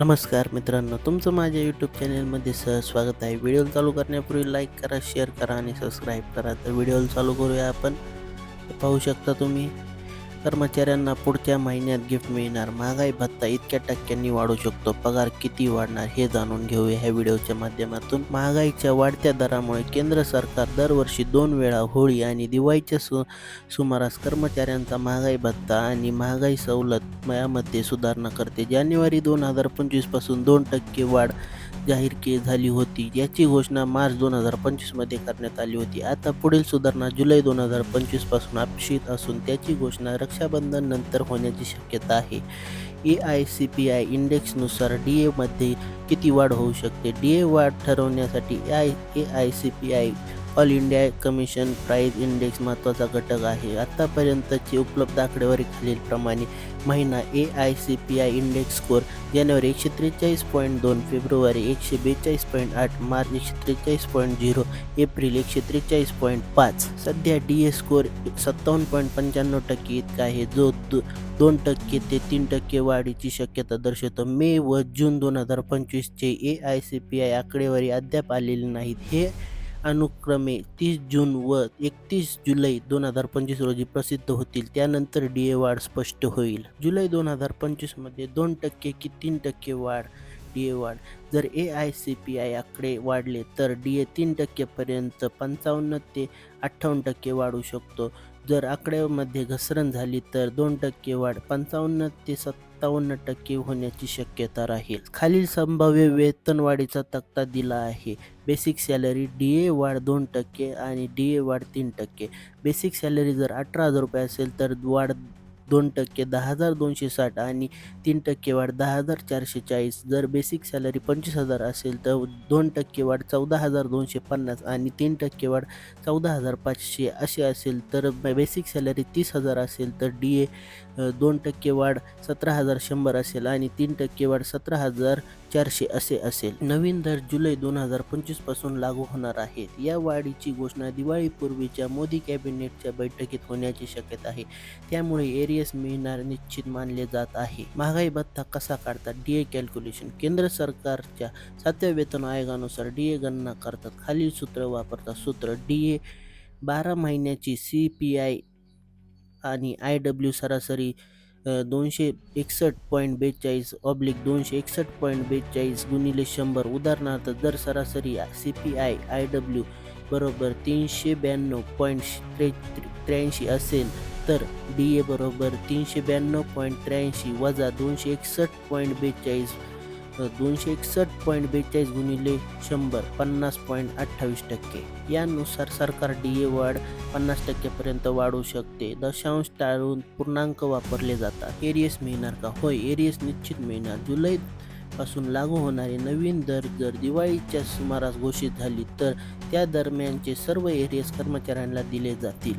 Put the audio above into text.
नमस्कार मित्रांनो तुमचं माझ्या यूट्यूब चॅनलमध्ये सहज स्वागत आहे. व्हिडिओ चालू करण्यापूर्वी लाईक करा शेअर करा आणि सबस्क्राईब करा. तर व्हिडिओ चालू करूया आपण. पाहू शकता तुम्ही कर्मचाऱ्यांना पुढच्या महिन्यात गिफ्ट मिळणार. महागाई भत्ता इतक्या टक्क्यांनी वाढू शकतो. पगार किती वाढणार हे जाणून घेऊया ह्या व्हिडिओच्या माध्यमातून. महागाईच्या वाढत्या दरामुळे केंद्र सरकार दरवर्षी दोन वेळा होळी आणि दिवाळीच्या सु सुमारास कर्मचाऱ्यांचा महागाई भत्ता आणि महागाई सवलत यामध्ये सुधारणा करते. जानेवारी दोन हजार पंचवीसपासून दोन टक्के वाढ जाहीर के झाली होती. याची घोषणा मार्च दोन हजार पंचवीसमध्ये करण्यात आली होती. आता पुढील सुधारणा जुलै दोन हजार पंचवीसपासून अपेक्षित असून त्याची घोषणा रक्षाबंधन नंतर होण्याची शक्यता आहे. A I C P I इंडेक्सनुसार D एमध्ये किती वाढ होऊ शकते? डी ए वाढ ठरवण्यासाठी I A I C P I all India commission price index महत्त्वाचा घटक आहे. आत्तापर्यंतची उपलब्ध आकडेवारी खालीलप्रमाणे. महिना A I C P I index score जानेवारी एकशे त्रेचाळीस पॉईंट दोन फेब्रुवारी एकशे बेचाळीस पॉईंट आठ मार्च एकशे त्रेचाळीस पॉईंट झिरो एप्रिल एकशे त्रेचाळीस पॉईंट पाच. सध्या डी ए स्कोअर सत्तावन्न पॉईंट पंच्याण्णव टक्के इतका आहे जो दो दोन टक्के ते तीन टक्के वाढीची शक्यता दर्शवतो. मे व जून दोन हजार पंचवीसचे A I C P I आकडेवारी अद्याप आलेली नाहीत. हे अनुक्रमे तीस जून व एकतीस जुलै दोन हजार पंचवीस रोजी प्रसिद्ध होतील. त्यानंतर डी ए वाढ स्पष्ट होईल. जुलै दोन हजार पंचवीसमध्ये दोन टक्के की तीन टक्के वाढ डी ए वाढ. जर A I C P I आकडे वाढले तर डी ए तीन टक्केपर्यंत पंचावन्न ते अठ्ठावन्न टक्के वाढू शकतो. जर आकड्यामध्ये घसरण झाली तर दोन टक्के वाढ पंचावन्न ते सत्तावन्न टक्के होण्याची शक्यता राहील. खालील संभाव्य वेतनवाढीचा तक्ता दिला आहे. बेसिक सॅलरी डी ए वाढ दोन टक्के आणि डी ए वाढ तीन टक्के. बेसिक सॅलरी जर अठरा हजार रुपये असेल तर वाढ दोन टक्के दहा हजार दोनशे साठ आणि तीन टक्के वाढ दहा हजार चारशे चाळीस. जर बेसिक सॅलरी पंचवीस हजार असेल तर दोन टक्के वाढ चौदा हजार दोनशे पन्नास आणि तीन टक्के वाढ चौदा हजार पाचशे. असे असेल तर बेसिक सॅलरी तीस हजार असेल तर डी ए दोन टक्के वाढ सतरा हजार शंभर असेल आणि तीन टक्के वाढ सतरा हजार चारशे असे असेल. नवीन दर जुलै दोन हजार पंचवीसपासून लागू होणार आहेत या वाढीची घोषणा दिवाळीपूर्वीच्या मोदी कॅबिनेटच्या बैठकीत होण्याची शक्यता आहे. त्यामुळे एरियस मिळणार निश्चित मानले जात आहे. महागाई भत्ता कसा काढतात? डी ए कॅल्क्युलेशन केंद्र सरकारच्या सातव्या वेतन आयोगानुसार डी ए गणना करतात. खालील सूत्र वापरतात. सूत्र डी ए बारा महिन्याची सी पी आय आणि आय डब्ल्यू सरासरी दोनशे एकसष्ट पॉईंट बेचाळीस ऑब्लिक दोनशे एकसष्ट पॉईंट बेचाळीस गुणिले शंभर. उदाहरणार्थ जर सरासरी C P I I W बरोबर तीनशे ब्याण्णव पॉईंट त्रे त्र्याऐंशी असेल. तर डी ए बरोबर तीनशे ब्याण्णव पॉईंट त्र्याऐंशी वजा दोनशे एकसष्ट पॉईंट बेचाळीस दोनशे एकसष्ट पॉईंट बेचाळीस गुणिले शंभर पन्नास पॉईंट अठ्ठावीस टक्के. यानुसार सरकार डी ए वाढ पन्नास टक्क्यापर्यंत वाढू शकते. दशांश टाळून पूर्णांक वापरले जातात. एरियस मिळणार का? होय एरियस निश्चित मिळणार. जुलै पासून लागू होणारे नवीन दर जर दिवाळीच्या सुमारास घोषित झाली तर त्या दरम्यानचे सर्व एरियस कर्मचाऱ्यांना दिले जातील.